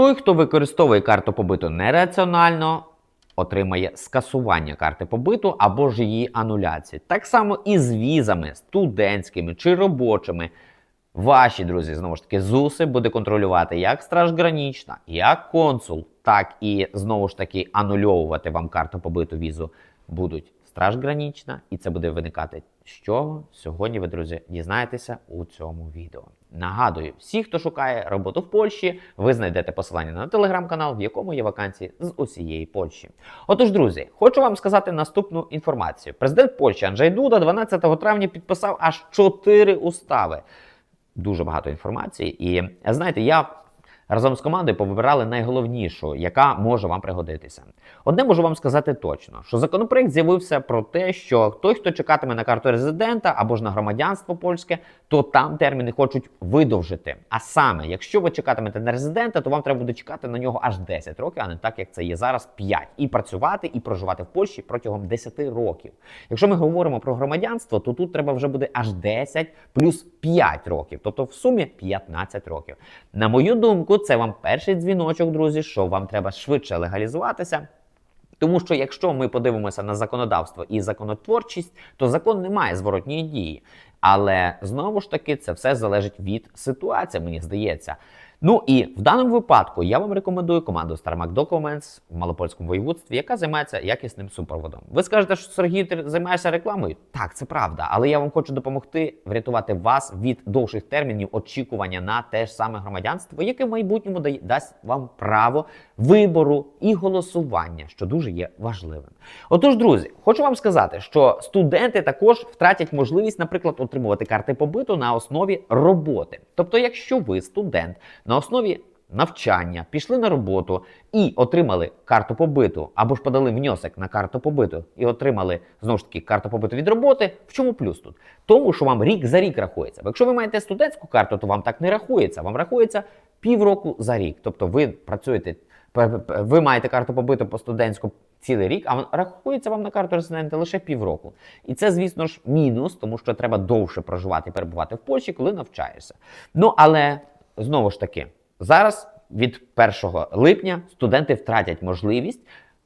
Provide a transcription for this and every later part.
Той, хто використовує карту побиту нераціонально, отримає скасування карти побиту або ж її ануляцію. Так само і з візами студентськими чи робочими. Ваші друзі, знову ж таки, ЗУСи буде контролювати як Страж Гранічна, як консул, так і знову ж таки анульовувати вам карту побиту візу будуть Страж Гранічна, і це буде виникати з чого сьогодні ви, друзі, дізнаєтеся у цьому відео. Нагадую, всі, хто шукає роботу в Польщі, ви знайдете посилання на телеграм-канал, в якому є вакансії з усієї Польщі. Отож, друзі, хочу вам сказати наступну інформацію. Президент Польщі Анджей Дуда 12 травня підписав аж чотири устави дуже багато інформації. І знаєте, я разом з командою повибирали найголовнішу, яка може вам пригодитися. Одне можу вам сказати точно, що законопроект з'явився про те, що той, хто чекатиме на карту резидента або ж на громадянство польське, то там терміни хочуть видовжити. А саме, якщо ви чекатимете на резидента, то вам треба буде чекати на нього аж 10 років, а не так, як це є зараз 5. І працювати, і проживати в Польщі протягом 10 років. Якщо ми говоримо про громадянство, то тут треба вже буде аж 10 плюс 5 років, тобто в сумі 15 років. На мою думку, це вам перший дзвіночок, друзі, що вам треба швидше легалізуватися. Тому що якщо ми подивимося на законодавство і законотворчість, то закон не має зворотньої дії. Але знову ж таки це все залежить від ситуації, мені здається. Ну і в даному випадку я вам рекомендую команду StarMac Documents в Малопольському воєводстві, яка займається якісним супроводом. Ви скажете, що Сергій, ти займаєшся рекламою? Так, це правда, але я вам хочу допомогти врятувати вас від довших термінів очікування на те ж саме громадянство, яке в майбутньому дасть вам право вибору і голосування, що дуже є важливим. Отож, друзі, хочу вам сказати, що студенти також втратять можливість, наприклад, отримувати карти побиту на основі роботи. Тобто, якщо ви студент на основі навчання пішли на роботу і отримали карту побиту, або ж подали внесок на карту побиту і отримали знову ж таки карту побиту від роботи. В чому плюс тут? Тому що вам рік за рік рахується. Бо якщо ви маєте студентську карту, то вам так не рахується. Вам рахується півроку за рік. Тобто ви працюєте, ви маєте карту побиту по студентську цілий рік, а рахується вам на карту резидента лише півроку. І це, звісно ж, мінус, тому що треба довше проживати і перебувати в Польщі, коли навчаєшся. Ну але знову ж таки, зараз від 1 липня студенти втратять можливість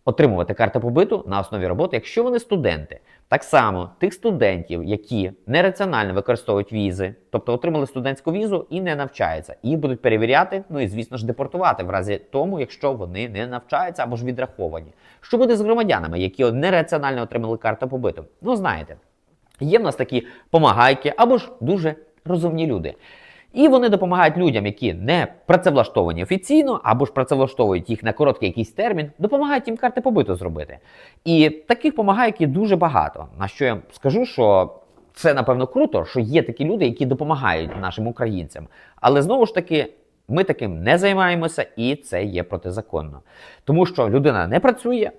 отримувати карти побиту на основі роботи, якщо вони студенти. Так само тих студентів, які нераціонально використовують візи, тобто отримали студентську візу і не навчаються, їх будуть перевіряти, ну і звісно ж депортувати в разі тому, якщо вони не навчаються або ж відраховані. Що буде з громадянами, які нераціонально отримали карту побиту? Ну знаєте, Є в нас такі помагайки або ж дуже розумні люди. І вони допомагають людям, які не працевлаштовані офіційно, або ж працевлаштовують їх на короткий якийсь термін, допомагають їм карти побиту зробити. І таких помагайків дуже багато. На що я скажу, що це напевно круто, що є такі люди, які допомагають нашим українцям. Але знову ж таки, ми таким не займаємося, і це є протизаконно. Тому що людина не працює,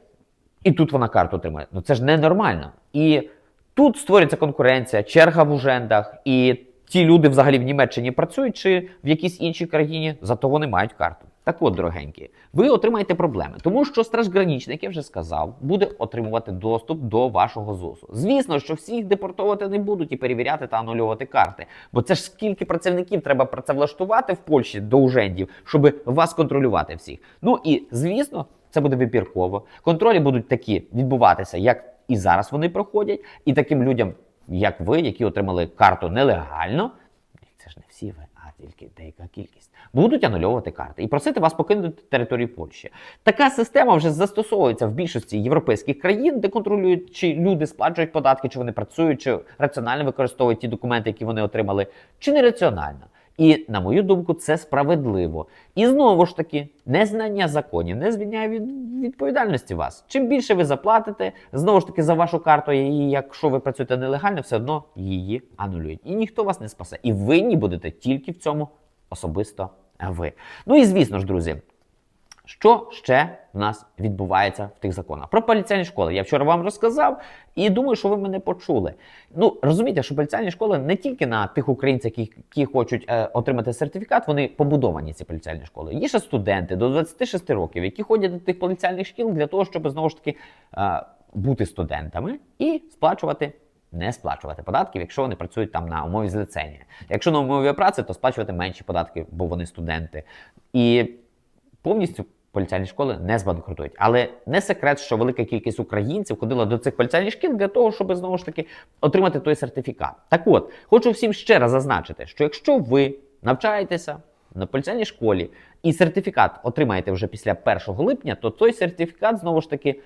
і тут вона карту отримує. Ну це ж ненормально. І тут створюється конкуренція, черга в ужендах, і ті люди взагалі в Німеччині працюють чи в якійсь іншій країні, зато вони мають карту. Так от, дорогенькі, ви отримаєте проблеми, тому що Страж Гранічний, як я вже сказав, буде отримувати доступ до вашого ЗУСу. Звісно, що всіх депортовувати не будуть і перевіряти та анульовувати карти. Бо це ж скільки працівників треба працевлаштувати в Польщі до ужендів, щоб вас контролювати всіх. Ну і звісно, це буде вибірково. Контролі будуть такі відбуватися, як і зараз вони проходять, і таким людям, як ви, які отримали карту нелегально, це ж не всі ви, а тільки деяка кількість, будуть анульовувати карти і просити вас покинути територію Польщі. Така система вже застосовується в більшості європейських країн, де контролюють, чи люди сплачують податки, чи вони працюють, чи раціонально використовують ті документи, які вони отримали, чи нераціонально. І, на мою думку, це справедливо. І знову ж таки, незнання законів не звільняє від відповідальності вас. Чим більше ви заплатите, знову ж таки, за вашу карту, і якщо ви працюєте нелегально, все одно її анулюють. І ніхто вас не спасе. І винні будете тільки в цьому особисто ви. Ну і звісно ж, друзі. Що ще в нас відбувається в тих законах? Про поліцейні школи я вчора вам розказав, і думаю, що ви мене почули. Ну розумієте, що поліцейні школи не тільки на тих українців, які, які хочуть е, отримати сертифікат, вони побудовані ці поліцейні школи. Є ще студенти до 26 років, які ходять до тих поліцейних шкіл для того, щоб знову ж таки е, бути студентами і сплачувати. Не сплачувати податків, якщо вони працюють там на умові злицення. Якщо на умові праці, то сплачувати менші податки, бо вони студенти. І повністю поліцейні школи не збанкрутують. Але не секрет, що велика кількість українців ходила до цих поліцейних шкіл для того, щоб знову ж таки отримати той сертифікат. Так от, хочу всім ще раз зазначити, що якщо ви навчаєтеся на поліцейній школі і сертифікат отримаєте вже після 1 липня, то той сертифікат знову ж таки.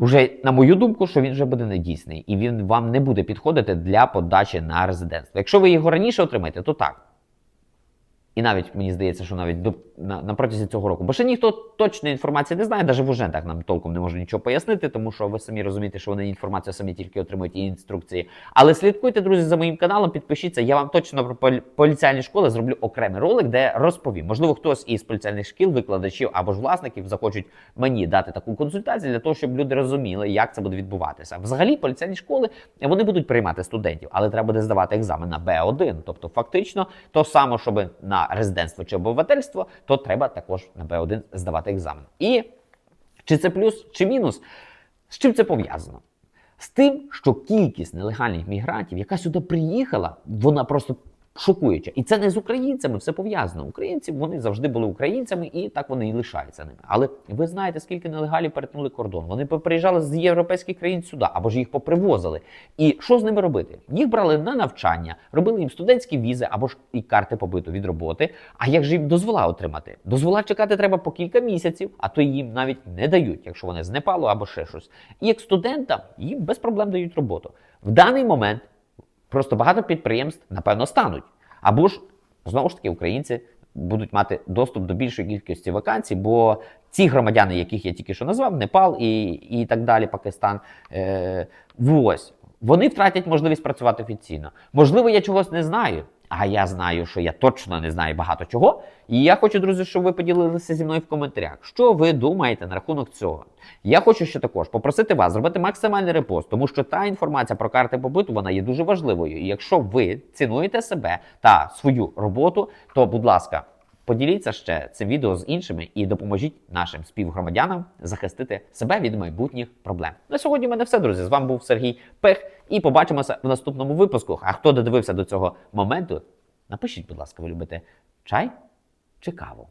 Уже, на мою думку, що він вже буде недійсний і він вам не буде підходити для подачі на резидентство. Якщо ви його раніше отримаєте, то так. І навіть мені здається, що навіть до, на, на протязі цього року. Бо ще ніхто точної інформації не знає, навіть в ужентах нам толком не може нічого пояснити, тому що ви самі розумієте, що вони інформацію самі тільки отримують і інструкції. Але слідкуйте, друзі, за моїм каналом, підпишіться. Я вам точно про полі- поліціальні школи зроблю окремий ролик, де розповім. Можливо, хтось із поліціальних шкіл, викладачів або ж власників захочуть мені дати таку консультацію для того, щоб люди розуміли, як це буде відбуватися. Взагалі, поліціальні школи вони будуть приймати студентів, але треба буде здавати екзамен на Б1. Тобто, фактично, то саме, щоб на резидентство чи обивательство, то треба також на Б1 здавати екзамен. І чи це плюс, чи мінус? З чим це пов'язано? З тим, що кількість нелегальних мігрантів, яка сюди приїхала, вона просто шокуюча. І це не з українцями, все пов'язано. Українці вони завжди були українцями, і так вони і лишаються ними. Але ви знаєте, скільки нелегалів перетнули кордон? Вони приїжджали з європейських країн сюди, або ж їх попривозили. І що з ними робити? Їх брали на навчання, робили їм студентські візи або ж і карти побиту від роботи. А як же їм дозвола отримати? Дозвола чекати треба по кілька місяців, а то їм навіть не дають, якщо вони з Непалу або ще щось. І як студентам їм без проблем дають роботу. В даний момент просто багато підприємств, напевно, стануть. Або ж знову ж таки українці будуть мати доступ до більшої кількості вакансій, бо ці громадяни, яких я тільки що назвав, Непал і, і так далі, Пакистан, е, ось, вони втратять можливість працювати офіційно. Можливо, я чогось не знаю. А я знаю, що я точно не знаю багато чого. І я хочу, друзі, щоб ви поділилися зі мною в коментарях, що ви думаєте на рахунок цього. Я хочу ще також попросити вас зробити максимальний репост, тому що та інформація про карти побиту вона є дуже важливою. І якщо ви цінуєте себе та свою роботу, то, будь ласка, поділіться ще цим відео з іншими і допоможіть нашим співгромадянам захистити себе від майбутніх проблем. На сьогодні в мене все, друзі. З вами був Сергій Пех, і побачимося в наступному випуску. А хто додивився до цього моменту, напишіть, будь ласка, ви любите чай чи каву?